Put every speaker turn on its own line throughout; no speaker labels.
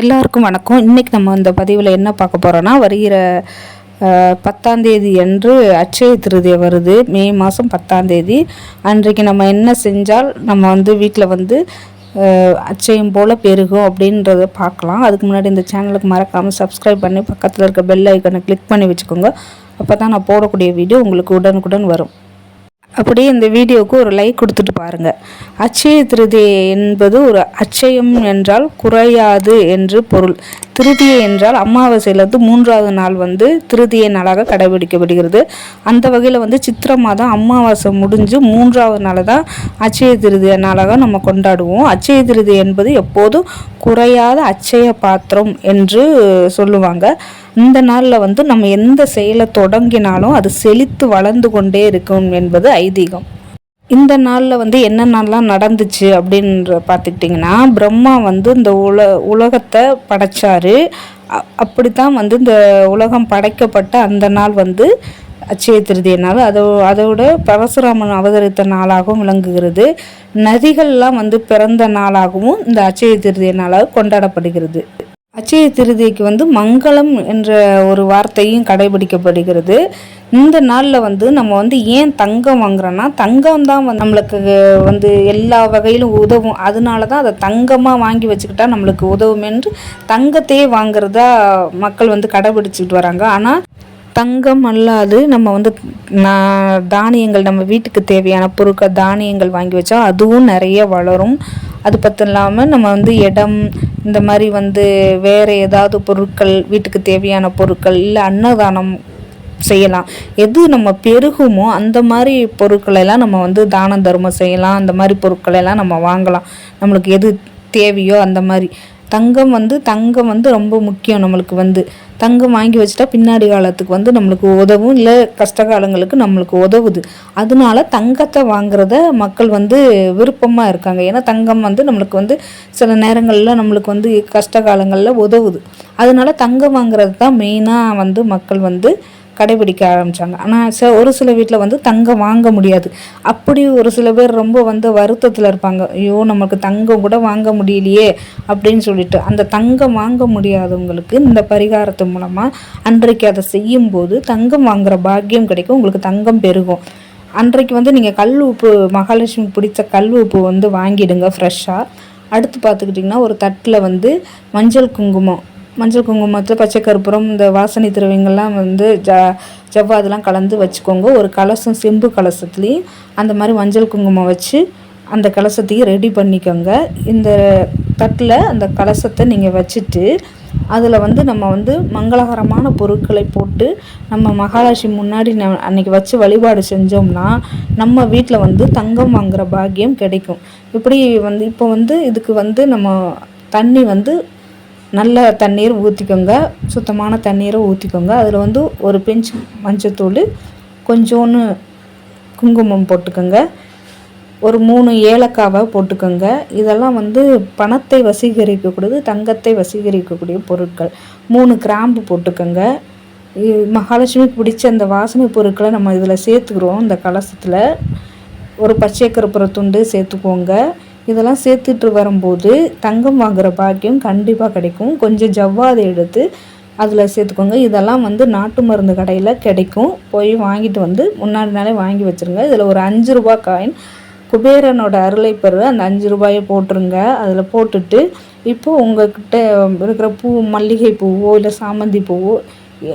எல்லாருக்கும் வணக்கம். இன்றைக்கி நம்ம இந்த பதிவில் என்ன பார்க்க போகிறோன்னா வருகிற பத்தாந்தேதி அன்று அட்சய திருதியை வருது. மே மாதம் பத்தாந்தேதி அன்றைக்கு நம்ம என்ன செஞ்சால் நம்ம வந்து வீட்டில் வந்து அச்சயம் போல் பெருகும் அப்படின்றத பார்க்கலாம். அதுக்கு முன்னாடி இந்த சேனலுக்கு மறக்காமல் சப்ஸ்கிரைப் பண்ணி பக்கத்தில் இருக்க பெல் ஐக்கனை கிளிக் பண்ணி வச்சுக்கோங்க. அப்போ தான் நான் போடக்கூடிய வீடியோ உங்களுக்கு உடனுக்குடன் வரும். அப்படியே இந்த வீடியோவுக்கு ஒரு லைக் கொடுத்துட்டு பாருங்கள் அச்சய திருதி என்பது ஒரு அச்சயம் என்றால் குறையாது என்று பொருள். திருதியை என்றால் அமாவாசையிலிருந்து மூன்றாவது நாள் வந்து திருதியை நாளாக கடைபிடிக்கப்படுகிறது. அந்த வகையில் வந்து சித்திரை மாதம் அமாவாசை முடிஞ்சு மூன்றாவது நாள் தான் அச்சய திருதி நாளாக நம்ம கொண்டாடுவோம். அச்சய திருதி என்பது எப்போதும் குறையாத அச்சய பாத்திரம் என்று சொல்லுவாங்க. இந்த நாளில் வந்து நம்ம எந்த செயலை தொடங்கினாலும் அது செழித்து வளர்ந்து கொண்டே இருக்கும் என்பது ஐதீகம். இந்த நாளில் வந்து என்னென்னலாம் நடந்துச்சு அப்படின்ற பார்த்துக்கிட்டிங்கன்னா பிரம்மா வந்து இந்த உல உலகத்தை படைச்சாரு. அப்படி தான் வந்து இந்த உலகம் படைக்கப்பட்ட அந்த நாள் வந்து அச்சய திருதிய நாள். அதோ அதோட பரசுராமன் அவதரித்த நாளாகவும் விளங்குகிறது. நதிகள்லாம் வந்து பிறந்த நாளாகவும் இந்த அச்சய திருதிய நாளாக கொண்டாடப்படுகிறது. அச்சய திருதிக்கு வந்து மங்களம் என்ற ஒரு வார்த்தையும் கடைபிடிக்கப்படுகிறது. இந்த நாளில் வந்து நம்ம வந்து ஏன் தங்கம் வாங்குறோன்னா தங்கம் தான் வந்து நம்மளுக்கு வந்து எல்லா வகையிலும் உதவும். அதனால தான் அதை தங்கமாக வாங்கி வச்சுக்கிட்டா நம்மளுக்கு உதவும் என்று தங்கத்தையே வாங்குறதா மக்கள் வந்து கடைபிடிச்சிட்டு வராங்க. ஆனால் தங்கம் அல்லாது நம்ம வந்து நான் தானியங்கள் நம்ம வீட்டுக்கு தேவையான பொருட்கள் தானியங்கள் வாங்கி வச்சா அதுவும் நிறைய வளரும். அது பற்றும் இல்லாமல் நம்ம வந்து இடம் இந்த மாதிரி வந்து வேறு ஏதாவது பொருட்கள் வீட்டுக்கு தேவையான பொருட்கள் இல்லை அன்னதானம் செய்யலாம். எது நம்ம பெருகுமோ அந்த மாதிரி பொருட்களெல்லாம் நம்ம வந்து தான தர்மம் செய்யலாம். அந்த மாதிரி பொருட்களெல்லாம் நம்ம வாங்கலாம். நம்மளுக்கு எது தேவையோ அந்த மாதிரி. தங்கம் வந்து தங்கம் வந்து ரொம்ப முக்கியம் நம்மளுக்கு வந்து. தங்கம் வாங்கி வச்சுட்டா பின்னாடி காலத்துக்கு வந்து நம்மளுக்கு உதவும் இல்லை கஷ்ட காலங்களுக்கு நம்மளுக்கு உதவுது. அதனால தங்கத்தை வாங்குறத மக்கள் வந்து விருப்பமாக இருக்காங்க. ஏன்னா தங்கம் வந்து நம்மளுக்கு வந்து சில நேரங்களில் நம்மளுக்கு வந்து கஷ்ட காலங்களில் உதவுது. அதனால தங்கம் வாங்குறது தான் மெயினாக வந்து மக்கள் வந்து கடைபிடிக்க ஆரம்பித்தாங்க ஆனால் ச ஒரு சில வீட்டில் வந்து தங்கம் வாங்க முடியாது. அப்படி ஒரு சில பேர் ரொம்ப வந்து வருத்தத்தில் இருப்பாங்க. ஐயோ நமக்கு தங்கம் கூட வாங்க முடியலையே அப்படின்னு சொல்லிட்டு. அந்த தங்கம் வாங்க முடியாதவங்களுக்கு இந்த பரிகாரத்து மூலமாக அன்றைக்கு அதை செய்யும்போது தங்கம் வாங்குற பாக்கியம் கிடைக்கும் உங்களுக்கு தங்கம் பெருகும். அன்றைக்கு வந்து நீங்கள் கல் உப்பு மகாலட்சுமி பிடிச்ச கல் உப்பு வந்து வாங்கிடுங்க ஃப்ரெஷ்ஷாக அடுத்து பார்த்துக்கிட்டிங்கன்னா ஒரு தட்டில் வந்து மஞ்சள் குங்குமம். மஞ்சள் குங்குமத்தில் பச்சை கற்பூரம் இந்த வாசனை திரவியங்கள்லாம் வந்து ஜ ஜவ்வாதெல்லாம் கலந்து வச்சுக்கோங்க. ஒரு கலசம் செம்பு கலசத்துலேயும் அந்த மாதிரி மஞ்சள் குங்குமம் வச்சு அந்த கலசத்தையும் ரெடி பண்ணிக்கோங்க. இந்த தட்டில் அந்த கலசத்தை நீங்கள் வச்சுட்டு அதில் வந்து நம்ம வந்து மங்களகரமான பொருட்களை போட்டு நம்ம மகாலட்சுமி முன்னாடி ந அன்னைக்கு வச்சு வழிபாடு செஞ்சோம்னா நம்ம வீட்டில் வந்து தங்கம் வாங்குகிற பாக்கியம் கிடைக்கும். இப்படி வந்து இப்போ வந்து இதுக்கு வந்து நம்ம தண்ணி வந்து நல்ல தண்ணீர் ஊற்றிக்கோங்க சுத்தமான தண்ணீரை ஊற்றிக்கோங்க அதில் வந்து ஒரு பிஞ்ச் மஞ்சத்தூள் கொஞ்சோன்னு குங்குமம் போட்டுக்கோங்க. ஒரு மூணு ஏலக்காவை போட்டுக்கோங்க. இதெல்லாம் வந்து பணத்தை வசீகரிக்கக்கூடியது தங்கத்தை வசீகரிக்கக்கூடிய பொருட்கள். மூணு கிராம்பு போட்டுக்கோங்க. மகாலட்சுமி மகாலட்சுமிக்கு பிடிச்ச அந்த வாசனை பொருட்களை நம்ம இதில் சேர்த்துக்கிறோம் இந்த கலசத்தில். ஒரு பச்சை கருப்புற துண்டு சேர்த்துக்கோங்க. இதெல்லாம் சேர்த்துட்டு வரும்போது தங்கம் வாங்குகிற பாக்கியம் கண்டிப்பாக கிடைக்கும். கொஞ்சம் ஜவ்வாதை எடுத்து அதில் சேர்த்துக்கோங்க. இதெல்லாம் வந்து நாட்டு மருந்து கடையில் கிடைக்கும். போய் வாங்கிட்டு வந்து முன்னாடி நாளே வாங்கி வச்சுருங்க. இதில் ஒரு அஞ்சு ரூபா காயின் குபேரனோட அருளை பெற. அந்த அஞ்சு ரூபாயை போட்டுருங்க. அதில் போட்டுட்டு இப்போ உங்கள்கிட்ட இருக்கிற பூ மல்லிகை பூவோ இல்லை சாமந்தி பூவோ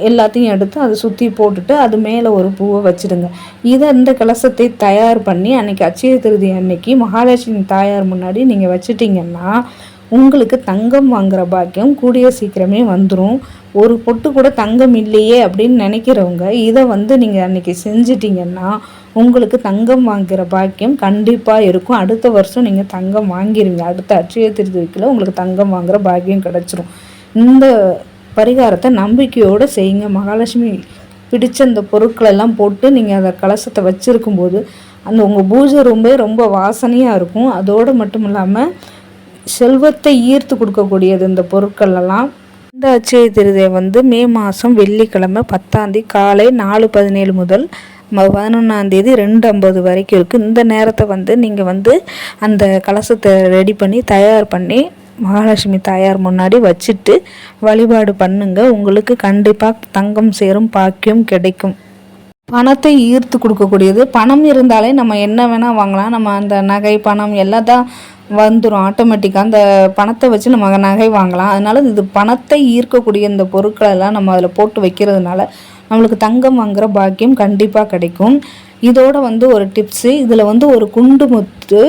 எல்லாத்தையும் எடுத்து அதை சுற்றி போட்டுட்டு அது மேலே ஒரு பூவை வச்சுடுங்க. இதை இந்த கலசத்தை தயார் பண்ணி அன்னைக்கு அச்சய திருதி அன்னைக்கு மகாலட்சுமி தாயார் முன்னாடி நீங்கள் வச்சுட்டிங்கன்னா உங்களுக்கு தங்கம் வாங்குகிற பாக்கியம் கூடிய சீக்கிரமே வந்துடும் ஒரு பொட்டு கூட தங்கம் இல்லையே அப்படின்னு நினைக்கிறவங்க இதை வந்து நீங்கள் அன்னைக்கு செஞ்சிட்டிங்கன்னா உங்களுக்கு தங்கம் வாங்குகிற பாக்கியம் கண்டிப்பாக இருக்கும். அடுத்த வருஷம் நீங்கள் தங்கம் வாங்கிடுவீங்க அடுத்த அச்சய திருதிக்குள்ள உங்களுக்கு தங்கம் வாங்குகிற பாக்கியம் கிடச்சிரும். இந்த பரிகாரத்தை நம்பிக்கையோடு செய்யுங்க. மகாலட்சுமி பிடிச்ச அந்த பொருட்கள் எல்லாம் போட்டு நீங்கள் அதை கலசத்தை வச்சுருக்கும்போது அந்த உங்கள் பூஜை ரூம்பே ரொம்ப வாசனையாக இருக்கும். அதோடு மட்டும் இல்லாமல் செல்வத்தை ஈர்த்து கொடுக்கக்கூடியது இந்த பொருட்கள் எல்லாம் இந்த அச்சய திருதியை வந்து மே மாதம் வெள்ளிக்கிழமை பத்தாந்தேதி காலை நாலு பதினேழு முதல் பதினொன்றாந்தேதி ரெண்டு ஐம்பது வரைக்கும் இருக்குது இந்த நேரத்தை வந்து நீங்கள் வந்து அந்த கலசத்தை ரெடி பண்ணி தயார் பண்ணி மகாலட்சுமி தாயார் முன்னாடி வச்சுட்டு வழிபாடு பண்ணுங்க. உங்களுக்கு கண்டிப்பாக தங்கம் சேரும் பாக்கியம் கிடைக்கும். பணத்தை ஈர்த்து கொடுக்கக்கூடியது. பணம் இருந்தாலே நம்ம என்ன வேணால் வாங்கலாம். நம்ம அந்த நகை பணம் எல்லாம் தான் வந்துடும் ஆட்டோமேட்டிக்காக அந்த பணத்தை வச்சு நம்ம நகை வாங்கலாம். அதனால இது பணத்தை ஈர்க்கக்கூடிய இந்த பொருட்களெல்லாம் நம்ம அதில் போட்டு வைக்கிறதுனால நம்மளுக்கு தங்கம் வாங்குகிற பாக்கியம் கண்டிப்பாக கிடைக்கும். இதோட வந்து ஒரு டிப்ஸு இதில் வந்து ஒரு குண்டு முத்து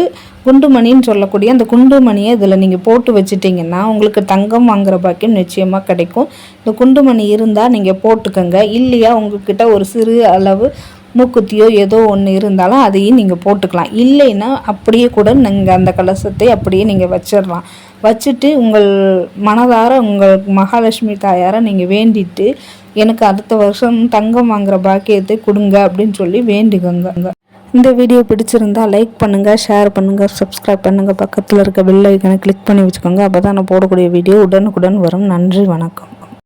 குண்டுமணின்னு சொல்லக்கூடிய அந்த குண்டுமணியை இதில் நீங்கள் போட்டு வச்சுட்டிங்கன்னா உங்களுக்கு தங்கம் வாங்குற பாக்கியம் நிச்சயமாக கிடைக்கும். இந்த குண்டுமணி இருந்தால் நீங்கள் போட்டுக்கோங்க. இல்லையா உங்ககிட்ட ஒரு சிறு அளவு மூக்குத்தியோ ஏதோ ஒன்று இருந்தாலும் அதையும் நீங்கள் போட்டுக்கலாம். இல்லைன்னா அப்படியே கூட நீங்கள் அந்த கலசத்தை அப்படியே நீங்கள் வச்சிடலாம். வச்சுட்டு உங்கள் மனதார உங்கள் மகாலட்சுமி தாயாரை நீங்கள் வேண்டிட்டு எனக்கு அடுத்த வருஷம் தங்கம் வாங்குகிற பாக்கியத்தை கொடுங்க அப்படின்னு சொல்லி வேண்டிக்கோங்க. இந்த வீடியோ பிடிச்சிருந்தா லைக் பண்ணுங்கள் ஷேர் பண்ணுங்கள் சப்ஸ்கிரைப் பண்ணுங்கள் பக்கத்தில் இருக்க பெல் ஐக்கனை கிளிக் பண்ணி வச்சுக்கோங்க. அப்போ தான் நான் போடக்கூடிய வீடியோ உடனுக்குடன் வரும். நன்றி வணக்கம்.